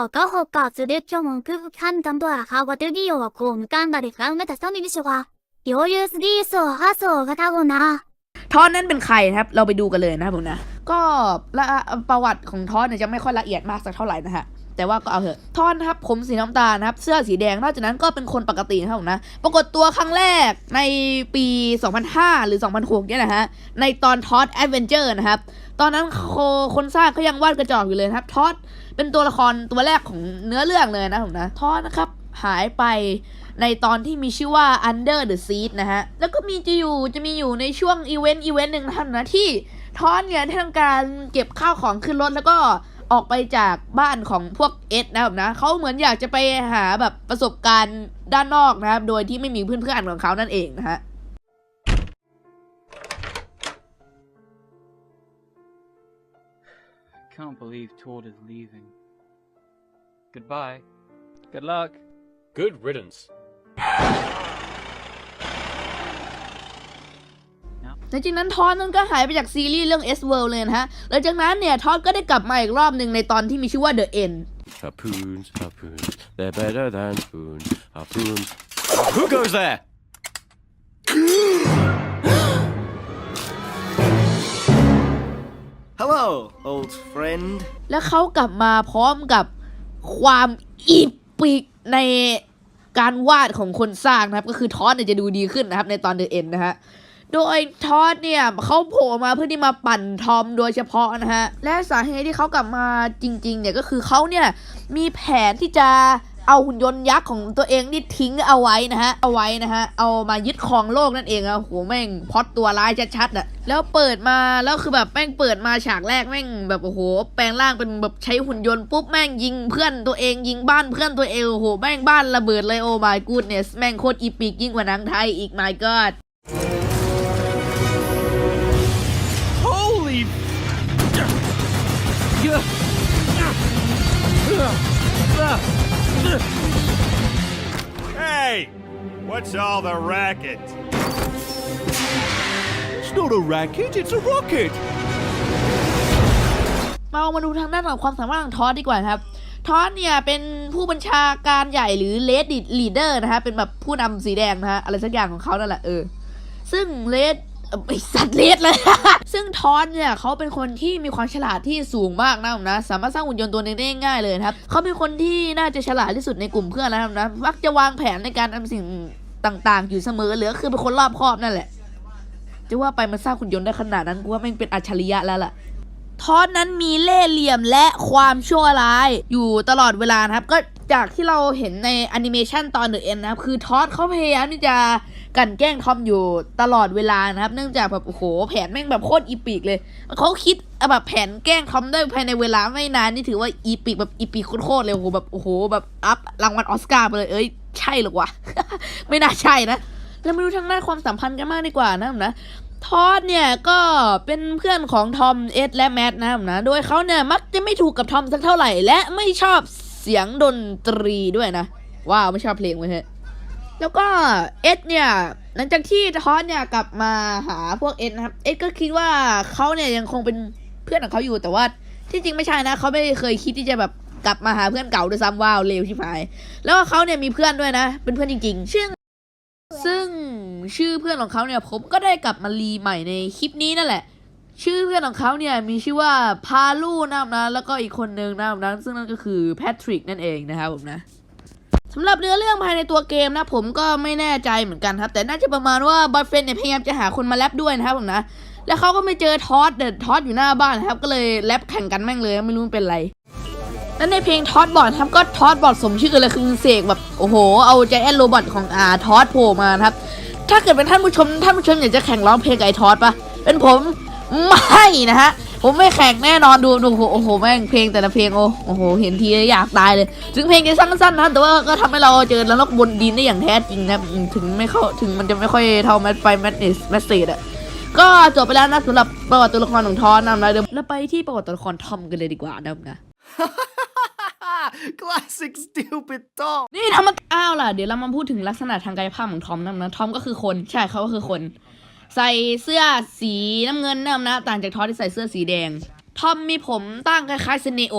ガホかズレキョモンクブカンダンドアハワデギヨはこうむかんだりかうめたさみびしは、よゆすりそうはそうがたごな。 ทอนนั้นเป็นใครนะครับ เราไปดูกันเลยนะครับผมนะ ก็ละประวัติของทอนเนี่ยจะไม่ค่อยละเอียดมากสักเท่าไหร่นะฮะ แต่ว่าก็เอาเถอะ ทอนนะครับ ผมสีน้ำตาลนะครับ เสื้อสีแดง นอกจากนั้นก็เป็นคนปกตินะครับผมนะ ปรากฏตัวครั้งแรกในปี 2005 หรือ 2006 เนี่ยนะฮะ ในตอนทอ d แอดเวนเจอร์นะครับ ตอนนั้นโคคนสร้างเขายังวาดกระจอกอยู่เลยนะครับทอดเป็นตัวละครตัวแรกของเนื้อเรื่องเลยนะผมนะทอดนะครับหายไปในตอนที่มีชื่อว่า Under the Seed นะฮะ แล้วก็มีจะอยู่จะมีอยู่ในช่วงอีเวนต์อีเวนต์หนึ่งนะครับนะที่ทอนเนี่ยได้ทำการเก็บข้าวของขึ้นรถแล้วก็ออกไปจากบ้านของพวกเอสนะครับนะเขาเหมือนอยากจะไปหาแบบประสบการณ์ด้านนอกนะครับ โดยที่ไม่มีเพื่อนๆของเขานั่นเองนะฮะ Can't believe Todd is leaving. Goodbye. Good luck. Good riddance. และจากนั้นทอนนั้นก็หายไปจากซีรีส์เรื่อง S World เลยนะฮะแล้วจากนั้นเนี่ยทอนก็ได้กลับมาอีกรอบหนึ่งในตอนที่มีชื่อว่า The End Harpoons, harpoons, they're better than spoons. Harpoons. Who goes there? Hello, old friend. แล้วเขากลับมาพร้อมกับความอีปิกในการวาดของคนสร้างนะครับ ก็คือทอสเนี่ยจะดูดีขึ้นนะครับในตอนเดอะเอ็นนะฮะ โดยทอสเนี่ยเขาโผล่มาเพื่อที่มาปั่นทอมโดยเฉพาะนะฮะ และสาเหตุที่เขากลับมาจริง ๆ เนี่ยก็คือเขาเนี่ยมีแผนที่จะ เอาหุ่นยนต์ยักษ์ของตัวเองนี่ทิ้งเอาไว้นะฮะ เอาไว้นะฮะ เอามายึดครองโลกนั่นเองอะโหแม่งพอดตัวร้ายชัดๆอะแล้วเปิดมาแล้วคือแบบแม่งเปิดมาฉากแรกแม่งแบบโอ้โห แปลงร่างเป็นแบบใช้หุ่นยนต์ปุ๊บแม่งยิงเพื่อนตัวเองยิงบ้านเพื่อนตัวเองโอ้โหแม่งบ้านระเบิดเลยโอ้ my goodness แม่งโคตรอีปิกยิ่งกว่าหนังไทยอีก my god What's all the racket? It's not a racket, it's a rocket! มาเอามาดูทางด้านของความสามารถของทอสดีกว่าครับ ทอสเนี่ยเป็นผู้บัญชาการใหญ่หรือเลดลีดเดอร์นะฮะ เป็นแบบผู้นำสีแดงนะฮะ อะไรสักอย่างของเขานั่นแหละเออ ซึ่งเลดไอสัตว์เลดเลย ซึ่งทอสเนี่ยเขาเป็นคนที่มีความฉลาดที่สูงมากนะผมนะ สามารถสร้างหุ่นยนต์ตัวหนึงได้ง่ายๆเลยนะครับ เขาเป็นคนที่น่าจะฉลาดที่สุดในกลุ่มเพื่อนนะครับนะ มักจะวางแผนในการทำสิ่ง ต่างๆ อยู่เสมอเหลือคือเป็นคนรอบคอบนั่นแหละ จะว่าไปมันสร้างหุ่นยนต์ได้ขนาดนั้นกูว่าแม่งเป็นอัจฉริยะแล้วล่ะทอสนั้นมีเล่ห์เหลี่ยมและความชั่วร้ายอยู่ตลอดเวลานะครับ ก็จากที่เราเห็นในแอนิเมชันตอนเดอะเอ็นนะครับ คือทอสเขาพยายามที่จะกันแกล้งทอมอยู่ตลอดเวลานะครับ เนื่องจากแบบโอ้โหแผนแม่งแบบโคตรอีปิกเลยเขาคิดแบบแผนแกล้งทอมได้ภายในเวลาไม่นานนี่ถือว่าอีปิกแบบอีปิกโคตรเลยโอ้โหแบบโอ้โหแบบอัพรางวัลออสการ์ไปเลยเอ้ย ใช่หรอวะ ไม่น่าใช่นะแล้วมาดูทางด้านความสัมพันธ์กันมากดีกว่านะนะทอดเนี่ยก็เป็นเพื่อนของทอมเอ็ดและแมทนะครับนะ โดยเขาเนี่ยมักจะไม่ถูกกับทอมสักเท่าไหร่ และไม่ชอบเสียงดนตรีด้วยนะ ว้าว ไม่ชอบเพลงเว้ยฮะแล้วก็เอ็ดเนี่ยหลังจากที่ทอดเนี่ยกลับมาหาพวกเอ็ดนะครับ เอ็ดก็คิดว่าเขาเนี่ยยังคงเป็นเพื่อนของเขาอยู่แต่ว่าที่จริงไม่ใช่นะเขาไม่เคยคิดที่จะแบบ กลับมาหาเพื่อนเก่าด้วยซ้ำว้าวเลวชิบหาย แล้วเขาเนี่ยมีเพื่อนด้วยนะ เป็นเพื่อนจริงๆชื่อซึ่งชื่อเพื่อนของเขาเนี่ยผมก็ได้กลับมารีใหม่ในคลิปนี้นั่นแหละ ชื่อเพื่อนของเขาเนี่ยมีชื่อว่าพาลูนะครับนะแล้วก็อีกคนนึงนะครับนะซึ่งนั่นก็คือแพทริกนั่นเองนะครับผมนะสำหรับเนื้อเรื่องภายในตัวเกมนะผมก็ไม่แน่ใจเหมือนกันครับ แต่น่าจะประมาณว่าบอยเฟนเนี่ยพยายามจะหาคนมาแรปด้วยนะครับผมนะแล้วเขาก็ไม่เจอทอสเดอะทอสอยู่หน้าบ้านนะครับ ก็เลยแรปแข่งกันแม่งเลยไม่รู้มันเป็นไร แล้วในเพลงทอสบอดครับก็ทอสบอดสมชื่อเลยคือเสกแบบโอ้โห เอาใจแอนโรบอทของอาทอสโผล่มานะครับ ถ้าเกิดเป็นท่านผู้ชมท่านผู้ชมอยากจะแข่งร้องเพลงกับไอทอสปะเป็นผมไม่นะฮะผมไม่แข่งแน่นอนดูดูโอ้โหแม่งเพลงแต่ละเพลงโอ้โหเห็นทีอยากตายเลย ถึงเพลงจะสั้นๆนะแต่ว่าก็ทำให้เราเจอแล้วนกบนดินได้อย่างแท้จริงนะถึงไม่เข้าถึงมันจะไม่ค่อยเท่าแมทไฟแมทเนสแมสเซดอะก็จบไปแล้วนะสำหรับประวัติตัวละครของทอสนะนะเดี๋ยวเราไปที่ประวัติตัวละครทอมกันเลยดีกว่านะครับนะ Classic stupid dog. นี่ทำมาอ้าวล่ะ เดี๋ยวเรามาพูดถึงลักษณะทางกายภาพของทอมนะนะทอมก็คือคน ใช่เขาก็คือคน ใส่เสื้อสีน้ำเงินนะนะ ต่างจากทอสที่ใส่เสื้อสีแดง ทอมมีผมตั้งคล้ายๆสเนโอ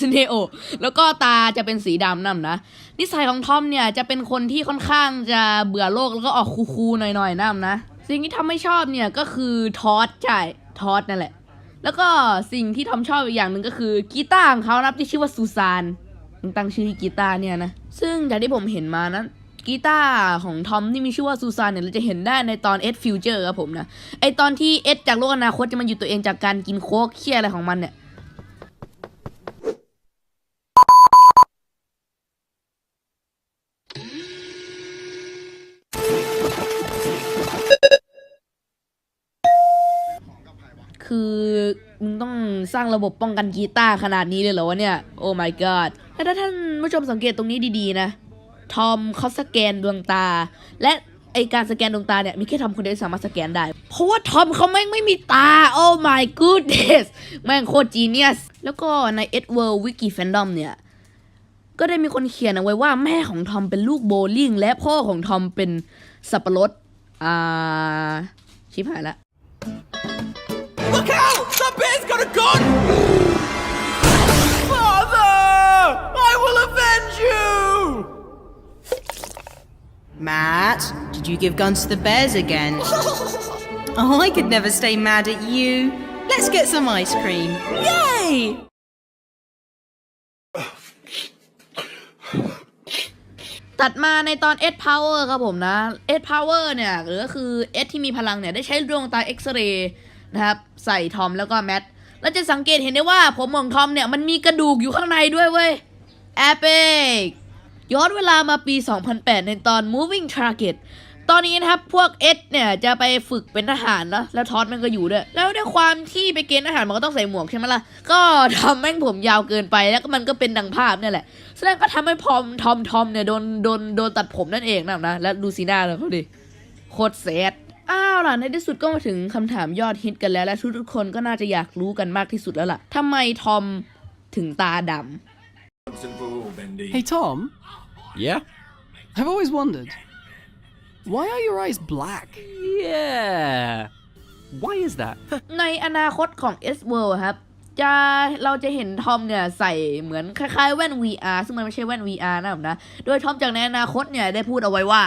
สเนโอ แล้วก็ตาจะเป็นสีดำนั่นนะ นิสัยของทอมเนี่ยจะเป็นคนที่ค่อนข้างจะเบื่อโลกแล้วก็ออกคูลๆหน่อยๆนั่นนะ สิ่งที่ทำไม่ชอบเนี่ยก็คือทอสใช่ทอสนั่นแหละ แล้วก็สิ่งที่ทอมชอบอีกอย่างหนึ่งก็คือกีตาร์ของเขานับที่ชื่อว่าซูซานตั้งชื่อกีตาร์เนี่ยนะ ซึ่งจากที่ผมเห็นมานะกีตาร์ของทอมที่มีชื่อว่าซูซานเนี่ยเราจะเห็นได้ในตอนเอ็ดฟิวเจอร์ครับผมนะ ไอตอนที่เอ็ดจากโลกอนาคตจะมาอยู่ตัวเองจากการกินโค้กเคี้ยอะไรของมันเนี่ย ร้างระบบป้องกันกีตาร์ขนาดนี้เลยเหรอวะเนี่ย โอ้ my god แล้วถ้าท่านผู้ชมสังเกตตรงนี้ดีๆนะ ทอมเขาสแกนดวงตา และไอการสแกนดวงตาเนี่ยมีแค่ทอมคนเดียวสามารถสแกนได้ เพราะว่าทอมเขาแม่งไม่มีตา โอ้ my goodness แม่งโคตรจีเนียส แล้วก็ใน e d w o r d Wiki Fandom เนี่ย ก็ได้มีคนเขียนเอาไว้ว่าแม่ของทอมเป็นลูกโบลิ่ง และพ่อของทอมเป็นสับปะรด อ่า ชิบหายละ Look out! The bear's got a gun! Father! I will avenge you! Matt, did you give guns to the bears again? oh, I could never stay mad at you. Let's get some ice cream. Yay! ตัดมาในตอน S Power ครับผมนะ S Power เนี่ยหรือก็คือ S ที่มีพลังเนี่ย ได้ใช้ดวงตาเอ็กซเรย์ นะครับใส่ทอมแล้วก็แมทแล้วจะสังเกตเห็นได้ว่าผมของทอมเนี่ยมันมีกระดูกอยู่ข้างในด้วยเว้ยแอปเปกย้อนเวลามาปี 2008 ในตอน Moving Target ตอนนี้นะครับพวก S เนี่ยจะไปฝึกเป็นทหารแล้วแล้วทอสมันก็อยู่ด้วย แล้วด้วยความที่ไปเกณฑ์ทหารมันก็ต้องใส่หมวกใช่ไหมล่ะ ก็ทำแม่งผมยาวเกินไปแล้วก็มันก็เป็นดังภาพเนี่ยแหละแสดงก็ทำให้พอมทอมทอมเนี่ยโดนโดนโดนตัดผมนั่นเองนะนะ แล้วดูสีหน้าเลยเขาดิโคตรแซด อ้าวล่ะในที่สุดก็มาถึงคำถามยอดฮิตกันแล้ว และทุกๆคนก็น่าจะอยากรู้กันมากที่สุดแล้วล่ะทำไมทอมถึงตาด Hey Tom, Yeah? I've always wondered why are your eyes black? Yeah. Why is that? ำในอนาคตของ S World ครับจะเราจะเห็นทอมเนี่ยใส่เหมือนคล้ายๆแว่น VR ซึ่งมันไม่ใช่แว่น VR นะครับนะ โดยทอมจากในอนาคตเนี่ยได้พูดเอาไว้ว่า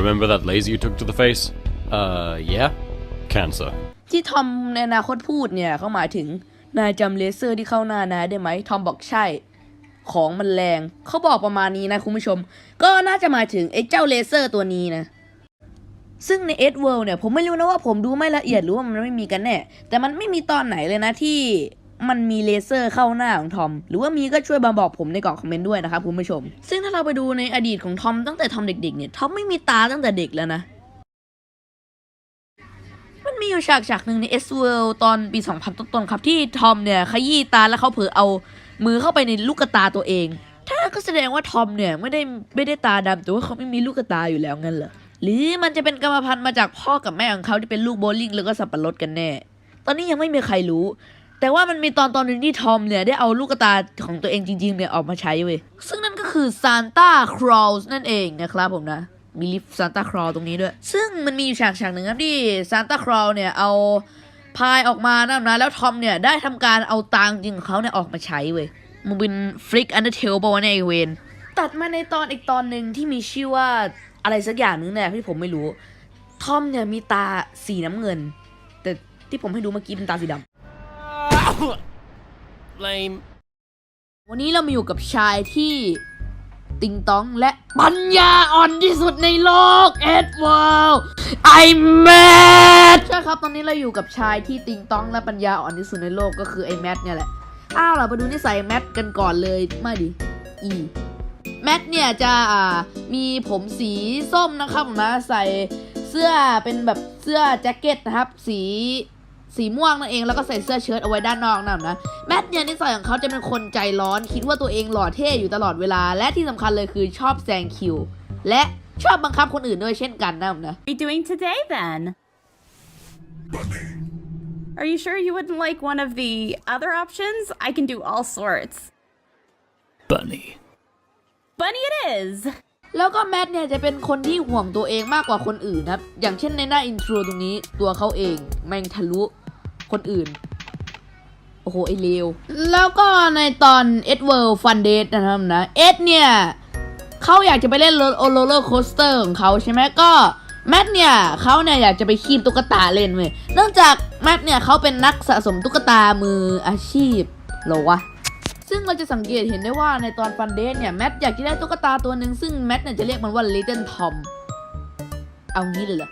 Remember that laser you took to the face? Uh, yeah? Cancer. ที่ทอมในอนาคตพูดเนี่ยเขาหมายถึงนายจำเลเซอร์ที่เข้าหน้านายได้ไหมทอมบอกใช่ ของมันแรงเขาบอกประมาณนี้นะคุณผู้ชม ก็น่าจะหมายถึงไอ้เจ้าเลเซอร์ตัวนี้นะ ซึ่งใน Ed World เนี่ย ผมไม่รู้นะว่าผมดูไม่ละเอียดหรือว่ามันไม่มีกันแน่ แต่มันไม่มีตอนไหนเลยนะที่มันมีเลเซอร์เข้าหน้าของทอม หรือว่ามีก็ช่วยมาบอกผมในกล่องคอมเมนต์ด้วยนะครับคุณผู้ชม ซึ่งถ้าเราไปดูในอดีตของทอมตั้งแต่ทอมเด็กๆเนี่ยทอมไม่มีตาตั้งแต่เด็กแล้วนะ มีอยู่ฉากฉากหนึ่งใน S World ตอนปี 2000 ต้นๆครับ ที่ทอมเนี่ย ขยี้ตาแล้วเขาเผลอเอามือเข้าไปในลูกตาตัวเอง ถ้าก็แสดงว่าทอมเนี่ย ไม่ได้ไม่ได้ตาดำแต่ว่าเขาไม่มีลูกตาอยู่แล้วงั้นเหรอหรือมันจะเป็นกรรมพันธุ์มาจากพ่อกับแม่ของเขาที่เป็นลูกโบลิ่งแล้วก็สับปะรดกันแน่ ตอนนี้ยังไม่มีใครรู้ แต่ว่ามันมีตอนตอนหนึ่งที่ทอมเนี่ย ได้เอาลูกตาของตัวเองจริงๆเนี่ยออกมาใช้เว้ยซึ่งนั่นก็คือซานต้าครอสนั่นเองนะครับผมนะ มีลิฟต์ซานต้าครอลตรงนี้ด้วย ซึ่งมันมีอยู่ฉากฉากหนึ่งครับที่ซานต้าครอลเนี่ยเอาพายออกมานะนะแล้วทอมเนี่ยได้ทำการเอาตังค์จริงของเขาเนี่ยออกมาใช้เว้ยมันเป็นฟลิกอันเดอร์เทลปะวะเนี่ยไอเวนตัดมาในตอนอีกตอนหนึ่งที่มีชื่อว่าอะไรสักอย่างหนึงเนี่ยที่ผมไม่รู้ทอมเนี่ยมีตาสีน้ำเงิน แต่ที่ผมให้ดูเมื่อกี้เป็นตาสีดำ Lame. วันนี้เรามาอยู่กับชายที่ ติงตองและปัญญาอ่อนที่สุดในโลก เอ็ดเวิลด์ไอแมทใช่ครับตอนนี้เราอยู่กับชายที่ติงตองและปัญญาอ่อนที่สุดในโลกก็คือไอแมทเนี่ยแหละ อ้าวเราไปดูนิสัยแมทกันก่อนเลยไม่ดิอีแมทเนี่ยจะมีผมสีส้มนะครับนะใส่เสื้อเป็นแบบเสื้อแจ็คเก็ตนะครับ สี สีม่วงนั่นเองแล้วก็ใส่เสื้อเชิ้ตเอาไว้ด้านนอกนั่นนะแมทเนี่ยนิสัยของเขาจะเป็นคนใจร้อนคิดว่าตัวเองหล่อเท่อยู่ตลอดเวลา และที่สำคัญเลยคือชอบแซงคิว และชอบบังคับคนอื่นด้วยเช่นกันนะนะ we doing today then? Are you sure you wouldn't like one of the other options? I can do all sorts. Bunny. Bunny it is! แล้วก็แมทเนี่ยจะเป็นคนที่ห่วงตัวเองมากกว่าคนอื่นนะครับ อย่างเช่นในหน้าอินโทรตรงนี้ตัวเขาเองแม่งทะลุ คนอื่น โอ้โห ไอเลว แล้วก็ในตอนเอ็ดเวิร์ฟันเดทนะครับนะ เอ็ดเนี่ยเขาอยากจะไปเล่นโรลเลอร์โคสเตอร์ของเขาใช่ไหมก็แมทเนี่ยเขาเนี่ยอยากจะไปคีบตุ๊กตาเล่นเว้ย เนื่องจากแมทเนี่ยเขาเป็นนักสะสมตุ๊กตามืออาชีพหรอวะ ซึ่งเราจะสังเกตเห็นได้ว่าในตอนฟันเดทเนี่ยแมทอยากจะได้ตุ๊กตาตัวหนึ่งซึ่งแมทเนี่ยจะเรียกมันว่า Little Tom เอางี้เลยเหรอ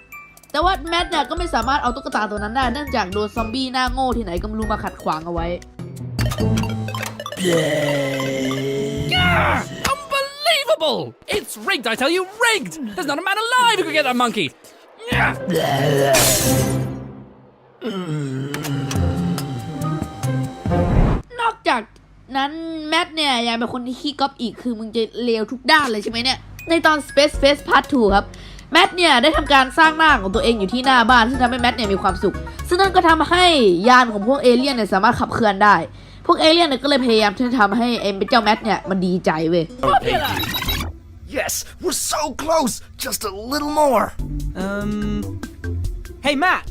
แต่ว่าแมทเนี่ยก็ไม่สามารถเอาตุ๊กตาตัวนั้นได้เนื่องจากโดนซอมบี้หน้าโง่ที่ไหนก็ไม่รู้มาขัดขวางเอาไว้ Unbelievable! It's rigged, I tell you, rigged! There's not a man alive who could get that monkey! นอกจากนั้นแมทเนี่ยยังเป็นคนที่ขี้ก๊อปอีกคือมึงจะเลวทุกด้านเลยใช่ไหมเนี่ย ในตอน Space Face Part 2 ครับ แมทเนี่ยได้ทำการสร้างหน้าของตัวเองอยู่ที่หน้าบ้านซึ่งทำให้แมทเนี่ยมีความสุข ซึ่งนั่นก็ทำให้ยานของพวกเอเลี่ยนเนี่ยสามารถขับเคลื่อนได้ พวกเอเลี่ยนเนี่ยก็เลยพยายามที่จะทำให้ไอ้เจ้าแมทเนี่ยมันดีใจเว้ย Yes, we're so close. Just a little more. Um. Hey, Matt!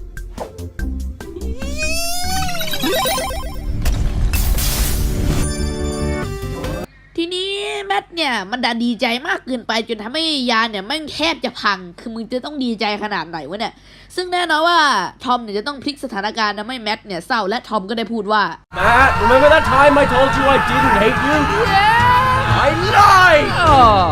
ทีนี้แมทเนี่ยมันดันดีใจมากเกินไปจนทำให้ยานเนี่ยแม่งแทบจะพัง คือมึงจะต้องดีใจขนาดไหนวะเนี่ย ซึ่งแน่นอนว่าทอมเนี่ยจะต้องพลิกสถานการณ์ทำให้แมทเนี่ยเศร้าและทอมก็ได้พูดว่า Matt, remember that time I told you I didn't hate you? Yeah! I lied! Oh.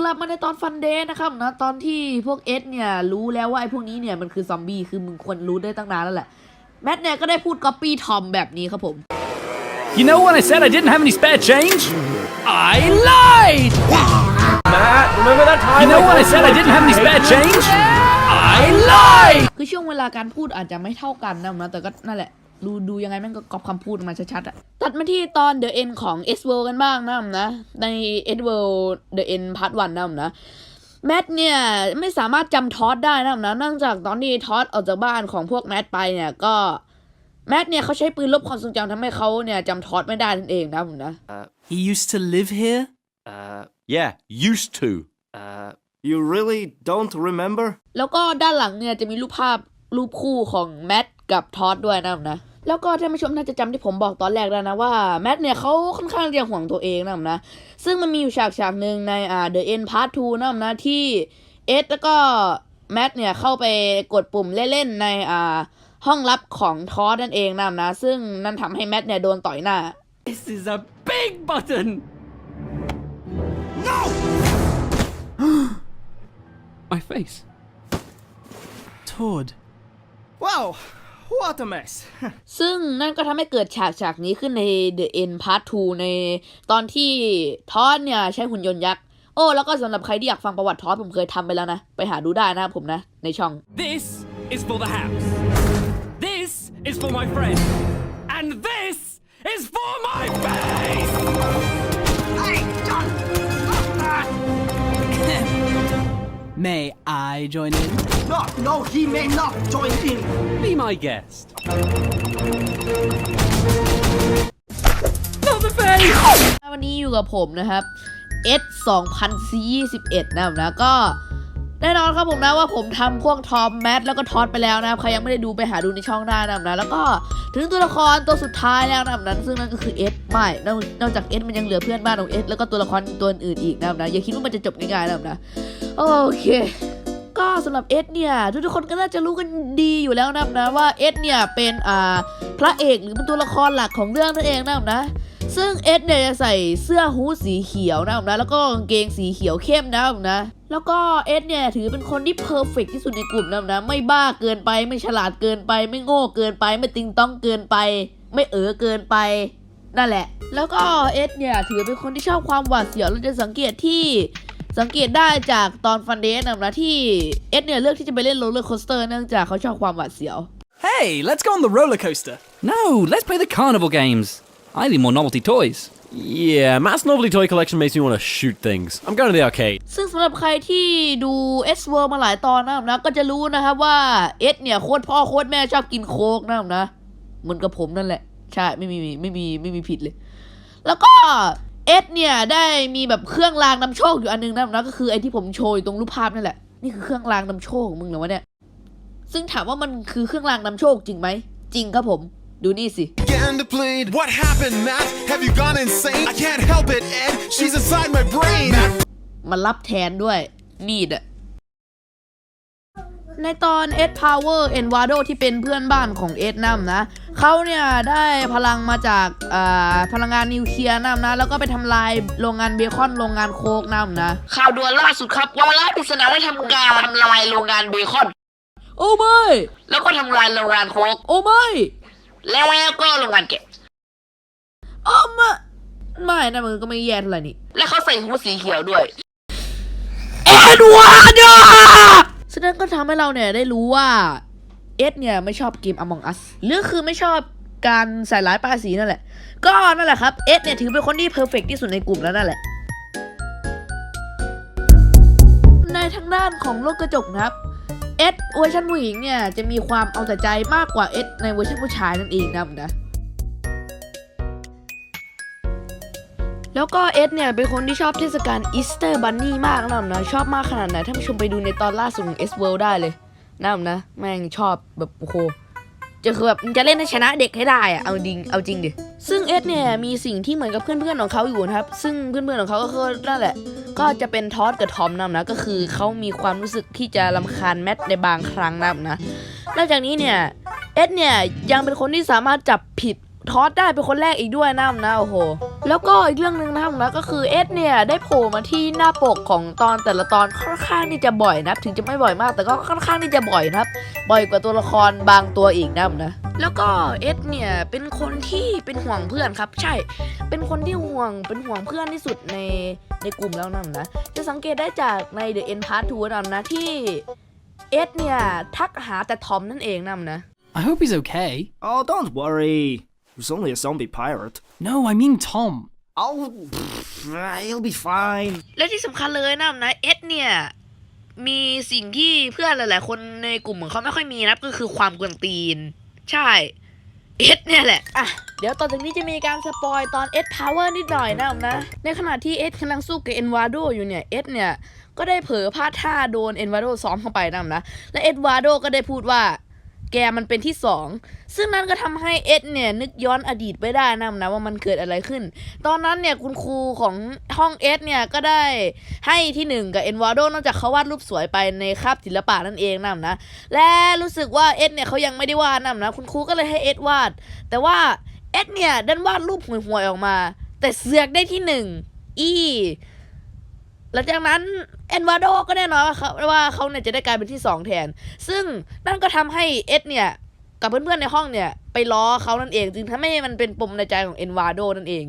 กลับมาในตอนฟันเดย์นะครับนะตอนที่พวกเอสเนี่ยรู้แล้วว่าไอ้พวกนี้เนี่ยมันคือซอมบี้คือมึงควรรู้ได้ตั้งนานแล้วแหละ แมทเนี่ยก็ได้พูดก๊อปปี้ทอมแบบนี้ครับผม You know when I said I didn't have any spare change? I lied! Matt, remember that time You know I when I told said you I didn't have any hate spare you? change? I lied! คือช่วงเวลาการพูดอาจจะไม่เท่ากันนะนะแต่ก็นั่นแหละ ดูดูยังไงแม่งก็ก๊อปคำพูดมาชัดๆอะตัดมาที่ตอน The End ของ S World กันบ้างนะนะ ใน S World The End Part 1นะนะ แมทเนี่ยไม่สามารถจำทอสได้นะนะเนื่องจากตอนที่ทอสออกจากบ้านของพวกแมทไปเนี่ยก็แมทเนี่ยเขาใช้ปืนลบความทรงจำทำให้เขาเนี่ยจำทอสไม่ได้นั่นเองนะผมนะ He used to live here? Uh, Yeah, used to. uh, you really don't remember? แล้วก็ด้านหลังเนี่ยจะมีรูปภาพรูปคู่ของแมทกับทอสด้วยนะผมนะ แล้วก็ท่านผู้ชมน่าจะจำที่ผมบอกตอนแรกแล้วนะว่าแมทเนี่ยเขาค่อนข้างจะห่วงตัวเองนะผมนะ ซึ่งมันมีอยู่ฉากฉากหนึ่งในอ่า The End Part 2นะผมนะที่เอสแล้วก็แมทเนี่ยเข้าไปกดปุ่มเล่นๆในอ่าห้องลับของทอสนั่นเองนะผมนะ ซึ่งนั่นทำให้แมทเนี่ยโดนต่อยหน้า This is a big button! No! My face. Todd. Wow, what a mess. ซึ่งนั่นก็ทำให้เกิดฉากฉากนี้ขึ้นใน The End Part 2 ในตอนที่ทอสเนี่ย ใช้หุ่นยนต์ยักษ์ โอ้ แล้วก็สำหรับใครที่อยากฟังประวัติทอสผมเคยทำไปแล้วนะ ไปหาดูได้นะครับผมนะ ในช่อง This is for the house. This is for my friend. And this is for my face! May I join in? No, no, he may not join in. Be my guest. วันนี้อยู่กับผมนะครับ S 2021 นะครับนะก็ แน่นอนครับผมนะว่าผมทำพวกทอมแมทแล้วก็ทอสไปแล้วนะครับใครยังไม่ได้ดูไปหาดูในช่องได้นะครับนะแล้วก็ถึงตัวละครตัวสุดท้ายแล้วนะครับนั้นซึ่งนั่นก็คือ S ไม่นอกนอกจาก S มันยังเหลือเพื่อนบ้านของ S แล้วก็ตัวละครตัวอื่นอีกนะครับนะอย่าคิดว่ามันจะจบง่ายๆนะครับนะโอเคก็สำหรับเอสเนี่ยทุกๆคนก็น่าจะรู้กันดีอยู่แล้วนะครับนะว่าเอสเนี่ยเป็นอ่าพระเอกหรือเป็นตัวละครหลักของเรื่องนั่นเองนะครับนะ ซึ่งเอสเนี่ยจะใส่เสื้อฮู้ดสีเขียวนะครับนะแล้วก็กางเกงสีเขียวเข้มนะครับนะ แล้วก็เอสเนี่ยถือเป็นคนที่เพอร์เฟกที่สุดในกลุ่มนะครับนะ ไม่บ้าเกินไปไม่ฉลาดเกินไป ไม่โง่เกินไป ไม่ติงต้องเกินไป ไม่เอ๋อเกินไปนั่นแหละ แล้วก็เอสเนี่ยถือเป็นคนที่ชอบความหวาดเสียวเราจะสังเกตที่สังเกตได้จากตอนฟันเดสนะที่เอสเนี่ยเลือกที่จะไปเล่นโรลเลอร์โคสเตอร์เนื่องจากเขาชอบความหวาดเสียว Hey, let's go on the roller coaster. No, let's play the carnival games. I need more novelty toys. Yeah, Matt's novelty toy collection makes me want to shoot things. I'm going to the arcade. ซึ่งสำหรับใครที่ดู S World มาหลายตอนนะครับนะก็จะรู้นะครับว่าเอสเนี่ยโคตรพ่อโคตรแม่ชอบกินโค้กนะครับนะเหมือนกับผมนั่นแหละ ใช่ไม่มีไม่มีไม่มีผิดเลย แล้วก็เอสเนี่ยได้มีแบบเครื่องรางนำโชคอยู่อันนึงนะครับนะก็คือไอที่ผมโชว์อยู่ตรงรูปภาพนั่นแหละ นี่คือเครื่องรางนำโชคของมึงเหรอวะเนี่ย ซึ่งถามว่ามันคือเครื่องรางนำโชคจริงไหม จริงครับผม ดูนี่สิ Getting to plead. What happened, Matt? Have you gone insane? I can't help it, Ed. She's inside my brain. มันรับแทนด้วยนีดอะในตอนเอ็ดพาวเวอร์เอ็นวาโดที่เป็นเพื่อนบ้านของเอ็ดนัมนะเขาเนี่ยได้พลังมาจากอ่าพลังงานนิวเคลียร์นัมนะ แล้วก็ไปทำลายโรงงานเบคอนโรงงานโคกนัมนะ ข่าวด่วนล่าสุดครับวาระปริศนาได้ทำการทำลายโรงงานเบคอน โอ้ไม่ แล้วก็ทำลายโรงงานโคกโอ้ไม่ แล้วก็โรงงานแกะอ้อไม่ไม่นะมันก็ไม่แย่เท่าไหร่นี่ และเขาใส่หูสีเขียวด้วย เอ็ดวาร์ดฉะนั้นก็ทำให้เราเนี่ยได้รู้ว่า เอ็ดเนี่ยไม่ชอบเกม Among Us หรือคือไม่ชอบการใส่ร้ายป้ายสีนั่นแหละ ก็นั่นแหละครับ เอ็ดเนี่ยถือเป็นคนที่เพอร์เฟกที่สุดในกลุ่มแล้วนั่นแหละ ในทางด้านของโลกกระจกนะครับ เอ็ดเวอร์ชันผู้หญิงเนี่ยจะมีความเอาแต่ใจมากกว่าเอ็ดในเวอร์ชันผู้ชายนั่นเองนะนะแล้วก็เอ็ดเนี่ยเป็นคนที่ชอบเทศกาลอีสเตอร์บันนี่มากนะนะชอบมากขนาดไหนท่านผู้ชมไปดูในตอนล่าสุดของเอสเวิลได้เลยนะนะแม่งชอบแบบโอ้โหจะคือแบบจะเล่นให้ชนะเด็กให้ได้อะเอาจริงเอาจริงดิซึ่งเอ็ดเนี่ยมีสิ่งที่เหมือนกับเพื่อนๆของเขาอยู่นะครับ ซึ่งเพื่อนๆของเขาก็คือนั่นแหละ ก็จะเป็นทอสกับทอมนะนะก็คือเขามีความรู้สึกที่จะรำคาญแมทในบางครั้งนะนะนอกจากนี้เนี่ยเอ็ดเนี่ยยังเป็นคนที่สามารถจับผิดทอสได้เป็นคนแรกอีกด้วยนะนะโอ้โหแล้วก็อีกเรื่องหนึ่งนะครับนะก็คือเอ็ดเนี่ยได้โผล่มาที่หน้าปกของตอนแต่ละตอนค่อนข้างที่จะบ่อยนะถึงจะไม่บ่อยมาก แต่ก็ค่อนข้างที่จะบ่อยนะครับ บ่อยกว่าตัวละครบางตัวอีกนะนะ แล้วก็เอ็ดเนี่ยเป็นคนที่เป็นห่วงเพื่อนครับ ใช่ เป็นคนที่ห่วงเป็นห่วงเพื่อนที่สุดในในกลุ่มแล้วนั่นนะ จะสังเกตได้จากใน The End Part 2นั่นนะที่เอ็ดเนี่ยทักหาแต่ทอมนั่นเองนั่นนะ I hope he's okay. Oh, don't worry. He's only a zombie pirate. No, I mean Tom. Oh, pff, he'll be fine. และที่สำคัญเลยนะนะเอ็ดเนี่ยมีสิ่งที่เพื่อนหลาย ๆ คนในกลุ่มของเขาไม่ค่อยมีนะครับก็คือความกวนตีน ใช่เอสเนี่ยแหละ อะ เดี๋ยวต่อจากนี้จะมีการสปอยตอนเอสพาวเวอร์นิดหน่อยนะนะ ในขณะที่เอสกำลังสู้กับเอ็นวาโดอยู่เนี่ยเอสเนี่ย ก็ได้เผลอพลาดท่าโดนเอ็นวาโดซ้อมเข้าไปนะนะ และเอ็ดวาโดก็ได้พูดว่า แกมันเป็นที่สอง ซึ่งนั่นก็ทำให้เอ็ดเนี่ยนึกย้อนอดีตไปได้นะนะว่ามันเกิดอะไรขึ้น ตอนนั้นเนี่ยคุณครูของห้องเอ็ดเนี่ยก็ได้ให้ที่หนึ่งกับเอ็นวาโดนอกจากเขาวาดรูปสวยไปในคาบศิลปะนั่นเองนะนะ และรู้สึกว่าเอ็ดเนี่ยเขายังไม่ได้วาดนะนะคุณครูก็เลยให้เอ็ดวาด แต่ว่าเอ็ดเนี่ยดันวาดรูปห่วยๆออกมา แต่เสือกได้ที่หนึ่งอี หลังจากนั้นเอ็นวาโดก็แน่นอนว่าเขาว่าเขาเนี่ยจะได้กลายเป็นที่สองแทน ซึ่งนั่นก็ทำให้เอ็ดเนี่ยกับเพื่อนๆในห้องเนี่ย ไปล้อเขานั่นเองจึงทำให้มันเป็นปมในใจของเอ็นวาโดนั่นเอง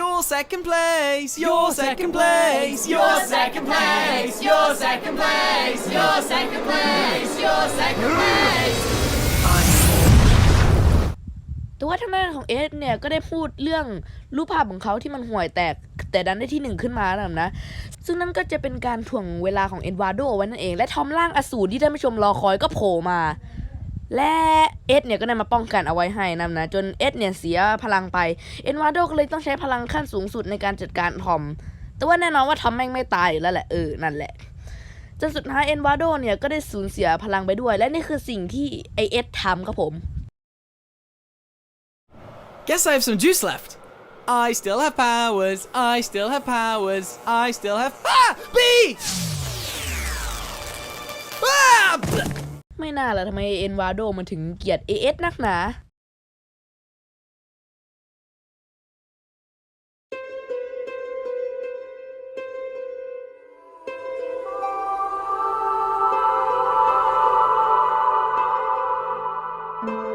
Your second place, your second place, your second place, your second place, your second place, your second place. แต่ว่าทางด้านของเอสเนี่ยก็ได้พูดเรื่องรูปภาพของเขาที่มันห่วยแตกแต่ดันได้ที่หนึ่งขึ้นมานะนะ ซึ่งนั่นก็จะเป็นการถ่วงเวลาของเอ็นวาร์โดไว้นั่นเอง และทอมร่างอสูรที่ท่านผู้ชมรอคอยก็โผล่มา และเอ็ดเนี่ยก็ได้มาป้องกันเอาไว้ให้นะนะ จนเอ็ดเนี่ยเสียพลังไป เอ็นวาร์โดก็เลยต้องใช้พลังขั้นสูงสุดในการจัดการทอม แต่ว่าแน่นอนว่าทอมแม่งไม่ตายอยู่แล้วแหละเออนั่นแหละจนสุดท้ายเอ็นวาโดเนี่ยก็ได้สูญเสียพลังไปด้วย และนี่คือสิ่งที่ไอเอ็ดทำครับผม Guess I have some juice left. I still have powers. I still have powers. I still have. Ah! B! Ah! ไม่น่าละทำไมเอ็นวาโดมันถึงเกลียดเอเอสนักหนา So